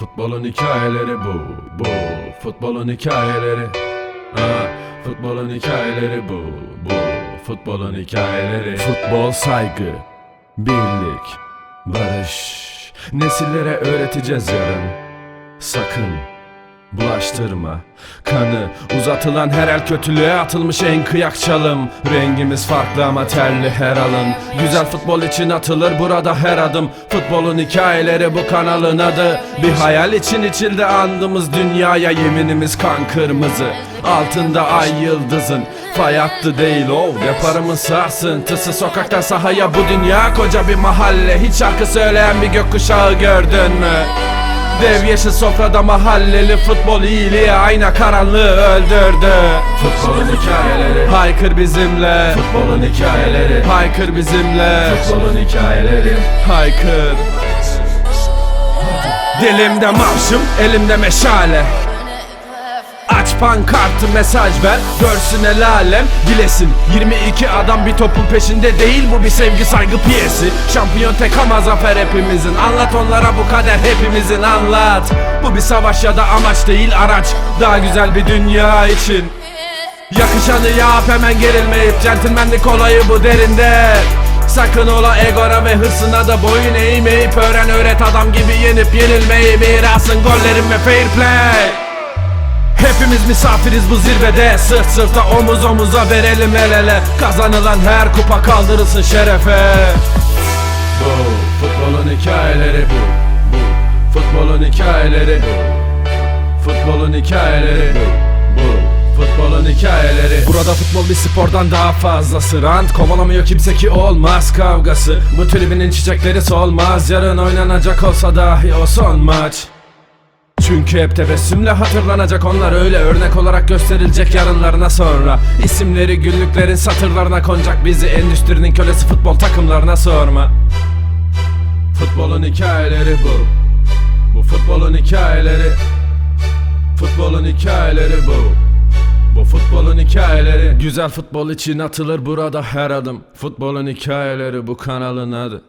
Futbolun hikayeleri bu, bu. Futbolun hikayeleri. Ha, Futbolun hikayeleri bu, bu. Futbolun hikayeleri. Futbol saygı, birlik, barış. Nesillere öğreteceğiz yarın. Sakın Bulaştırma. Kanı Uzatılan her el kötülüğe atılmış en kıyak çalım. Rengimiz farklı ama terli her alın. Güzel futbol için atılır burada her adım. Futbolun hikayeleri bu kanalın adı. Bir hayal için içildi andımız dünyaya Yeminimiz kan kırmızı. Altında ay yıldızın Fay hattı değil o. Deparımın sarsıntısı Sokaktan sahaya. Bu dünya koca bir mahalle. Hiç şarkı söyleyen bir gökkuşağı gördün mü? Dev yeşil sofrada mahalleli futbol iyiliği ayna karanlığı öldürdü. Futbolun hikayeleri. Haykır bizimle. Futbolun hikayeleri. Haykır bizimle. Futbolun hikayeleri. Haykır. Dilimde marşım elimde meşale Aç pankartı mesaj ver. Görsün el alem Bilesin. 22 adam bir topun peşinde değil. Bu bir sevgi saygı piyesi. Şampiyon tek ama zafer hepimizin. Anlat onlara bu kader hepimizin. Anlat. Bu bir savaş ya da amaç değil araç. Daha güzel bir dünya için. Yakışanı yap hemen gerilmeyip. Centilmenlik olayı bu derinde. Sakın ola egora ve hırsına da boyun eğmeyip. Öğren öğret adam gibi yenip yenilmeyi. Mirasın gollerin ve fair play Hepimiz misafiriz bu zirvede. Sırt sırta omuz omuza verelim el ele. Kazanılan her kupa kaldırılsın şerefe. Bu futbolun hikayeleri bu. Bu futbolun hikayeleri bu. Futbolun hikayeleri bu. Futbolun hikayeleri. Burada futbol bir spordan daha fazlası. Rant kovalamıyor kimse ki olmaz kavgası. Bu tribinin çiçekleri solmaz. Yarın oynanacak olsa dahi o son maç çünkü hep tebessümle hatırlanacak onlar. Öyle örnek olarak gösterilecek yarınlarına sonra. İsimleri günlüklerin satırlarına konacak bizi endüstrinin kölesi futbol takımlarına sorma. Futbolun hikayeleri bu. Bu futbolun hikayeleri. Futbolun hikayeleri bu. Bu futbolun hikayeleri. Güzel futbol için atılır burada her adım. Futbolun hikayeleri bu kanalın adı